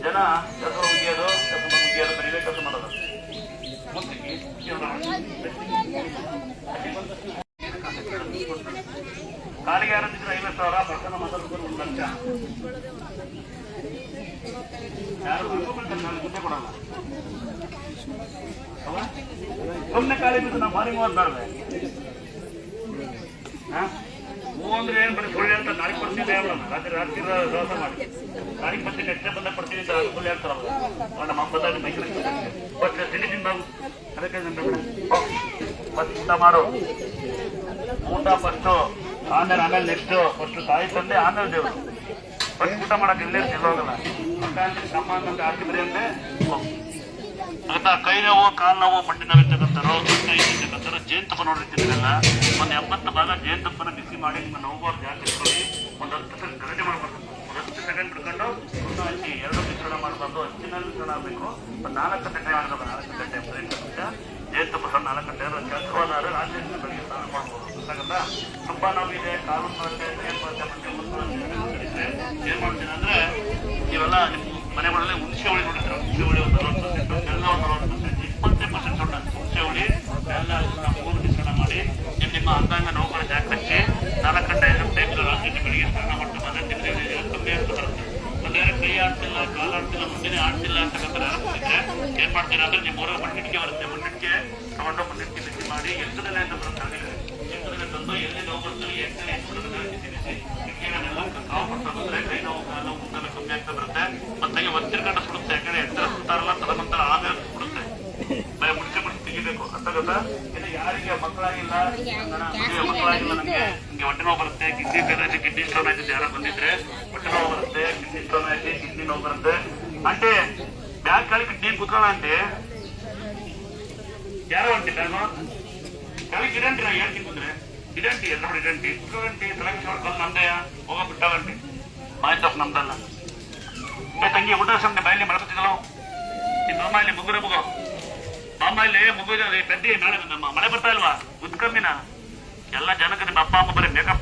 ಜನ ಕೆಲಸ ಮುಗಿಯೋದು ಕೆಲಸ ಮುಗಿಯೋದು ಬರೀಬೇಕು ಕೆಲಸ ಮಾಡೋದು ಕಾಲಿಗೆ ಆರಂಭಿಸಿದ ಐವತ್ತು ಸಾವಿರ ಬರ್ತಾನ ಮಾತಾಡ್ಕೊಂಡು ಒಂದು ಲಕ್ಷ. ಸುಮ್ಮನೆ ಖಾಲಿ ಬಿದ್ದು ನಾವು ಭಾರಿ ಮೂವತ್ತು ಹೂ? ಅಂದ್ರೆ ಏನ್ ಬರೀ ಅಂತ ನಾಳೆ ಹೇಳೋಣ ರಾತ್ರಿ ರಾತ್ರಿ ದೋಸ ಮಾಡಿ. ನಾಳೆಗೆ ಮತ್ತೆ ಎಷ್ಟೇ ಬಂದ ಕೊಡ್ತೀನಿ ಅಂತ ಸುಳ್ಳು ನಮ್ಮ ಅಪ್ಪ ಮೈಸೂರು ಬಟ್ ತಿಂಡಿ ತಿಂದಾಗು ಅದಕ್ಕೆ ಊಟ ಮಾಡು. ಊಟ ಫಸ್ಟು ಆಮೇಲೆ ಆಮೇಲೆ ನೆಕ್ಸ್ಟ್ ಫಸ್ಟ್ ತಾಯಿ ತಂದೆ, ಆಮೇಲೆ ದೇವರು. ಫಸ್ಟ್ ಊಟ ಮಾಡಕ್ಕೆ ಇಲ್ಲೇ ನಮ್ಮ ಅಂತ ಹಾಕಿದ್ರಿ ಅಂದ್ರೆ ಆಯ್ತಾ ಕೈ ನೋವು, ಕಾಲು ನೋವು ಮಂಡಿ ನೋವು ಇರ್ತಕ್ಕಂಥವ್ರು ಕೈ ಇರ್ತಕ್ಕಂಥವ್ರು ಜೇನುತುಪ್ಪ ನೋಡಿರ್ತೀರಲ್ಲ ಒಂದು ಎಂಬತ್ತು ಭಾಗ ಜೇನುತುಪ್ಪನ ಬಿಸಿ ಮಾಡಿ ನಿಮ್ಮ ನೋವು ಜಾಸ್ತಿ ಒಂದು ಹತ್ತು ಗರಟೆ ಸೆಕೆಂಡ್ ಬಿಟ್ಕೊಂಡು ಸುಣ್ಣ ಹಚ್ಚಿ ಎರಡು ಮಿಶ್ರಣ ಮಾಡಬಾರ್ದು ಹಚ್ಚಿನಲ್ಲಿ ಮಿಶ್ರಣ ಆಗಬೇಕು. ಒಂದು ನಾಲ್ಕು ಗಂಟೆ ಆಗಬೇಕು ನಾಲ್ಕು ಗಂಟೆ ಬ್ರೇಕ್ ಜೇನುತುಪ್ಪ ನಾಲ್ಕು ಗಂಟೆ ಕೆಲಸವಾದ್ರೆ ರಾತ್ರಿ ಬೆಳಿಗ್ಗೆ ಸ್ನಾನ ಮಾಡ್ಬೋದು. ಗೊತ್ತಾಗತ್ತಾ? ತುಂಬ ನೋವಿದೆ ಕಾಲು ನೋವಿದೆ ಮತ್ತೆ ಮುಂದೆ ಏನ್ ಮಾಡ್ತೀನಿ ಅಂದ್ರೆ ನೀವೆಲ್ಲ ನಿಮ್ಮ ಮನೆಗಳಲ್ಲಿ ಹುಣಸೆ ಹುಳಿ ನೋಡಿದ್ರೆ, ಹುಣಸೆ ಹುಳಿ ಒಂದು ನಲವತ್ತು ಪರ್ಸೆಂಟ್ ಎಲ್ಲ ಒಂದು ನಲವತ್ತು ಪರ್ಸೆಂಟ್, ಇಪ್ಪತ್ತೇ ಪರ್ಸೆಂಟ್ ಸೊಣ್ಣ ಹುಣಸೆ ಹುಳಿ ಎಲ್ಲ ಮೂರು ಮಿಶ್ರಣ ಮಾಡಿ ನಿಮ್ಮ ನಿಮ್ಮ ಅಂಗಾಂಗ ಜಾಗ ಹಚ್ಚಿ ನಾಲ್ಕು ಗಂಟೆ ಟೈಮ್ ರಾತ್ರಿ ಬೆಳಿಗ್ಗೆ ಸ್ನಾನ ಮಾಡ್ತಾ ಬಂದ್ರೆ ನಿಮ್ಗೆ ಕಮ್ಮಿ ಅಂತ ಬರುತ್ತೆ ಒಂದೇ ಕೈ ಆಡ್ತಿಲ್ಲ, ಕಾಲ್ ಆಡ್ತಿಲ್ಲ ಮುಂದಿನ ಆಡ್ತಿಲ್ಲ ಅಂತಕ್ಕಂಥ ಏನ್ ಮಾಡ್ತೀರಾ ಅಂದ್ರೆ ನಿಮ್ಮ ಊರ ಮಣ್ಣಿಟ್ಟಿಗೆ ಬರುತ್ತೆ. ಮಣ್ಣಿಟ್ಟಿಗೆ ತಗೊಂಡು ಮಣ್ಣಿಟ್ಟಿಗೆ ಬಿಸಿ ಮಾಡಿ ಎಂಟನೇ ಅಂತ ತಂದು ಎಲ್ಲಿ ನೋವು ಬರ್ತದೆ ಬಂದ್ರೆ, ಕೈ ನೋವು, ಕಾಲು ನೋವು ಮುಂದೆಲ್ಲ ಕಮ್ಮಿ ಆಗ್ತಾ ಬರುತ್ತೆ. ಮತ್ತೆ ಒತ್ತಿರ್ಕೊಂಡು ಸುಡುತ್ತೆ ಯಾಕಂದ್ರೆ ಎತ್ತರ ಸುತ್ತಾರಲ್ಲ ತದನಂತರ ಆಮೇಲೆ ಸುಡುತ್ತೆ ಬರೀ ಮುಟ್ಟಿ ಮುಟ್ಟಿ ತೆಗಿಬೇಕು. ಅಂತ ಗೊತ್ತಾ? ಯಾರಿಗೆ ಮಕ್ಕಳಾಗಿಲ್ಲ ಮಕ್ಕಳಾಗಿಲ್ಲ ನನಗೆ ಹೊಟ್ಟೆ ನೋವು ಬರುತ್ತೆ, ಕಿಡ್ನಿ ಬೇರೆ ಕಿಡ್ನಿ ಸ್ಟೋನ್ ಆಗಿದ್ದು ಯಾರೋ ಬಂದಿದ್ರೆ ಹೊಟ್ಟೆ ನೋವು ಬರುತ್ತೆ ಕಿಡ್ನಿ ಸ್ಟೋನ್ ಐತಿ ಬರುತ್ತೆ అంటే ಬ್ಯಾಗ್ ಕಳಿಕೆ ನೀ ಕುತ್ಕೊಳ್ಳ ಯಾರೋ ಅಂಟಿ ನಾನು ಕಳಿಕೆ ಇಡಂಟಿ ನಾ ಹೇಳ್ತೀನಿ ಕುಂದ್ರೆ ಇಡಂಟಿ, ಎಲ್ಲ ನೋಡಿ ಇಡಂಟಿ. ಕುತ್ಕೊಳ್ಳಂಟಿ ತಲೆಗೆ ಹೊಡ್ಕೊಂಡು ನಂದೆಯ ಹೋಗ ಬಿಟ್ಟವಂಟಿ ಮಾಯ್ತಪ್ಪ ನಮ್ದಲ್ಲ ಏ ತಂಗಿ ಊಟ ಸಂಡೆ ಬಾಯಲ್ಲಿ ಮಾಡ್ಕೊತಿದ್ದಲ್ಲ ನಮ್ಮ ಇಲ್ಲಿ ಮುಗ್ಗುರ ಮುಗೋ. ನಮ್ಮ ಇಲ್ಲಿ ಮುಗ್ಗುರ ಗಡ್ಡಿ ಮಳೆ ಬರ್ತಾ ಇಲ್ವಾ? ಉತ್ಕಮ್ಮಿನ ಎಲ್ಲಾ ಜನಕ್ಕೆ ನಿಮ್ಮ ಅಪ್ಪ, ಅಮ್ಮ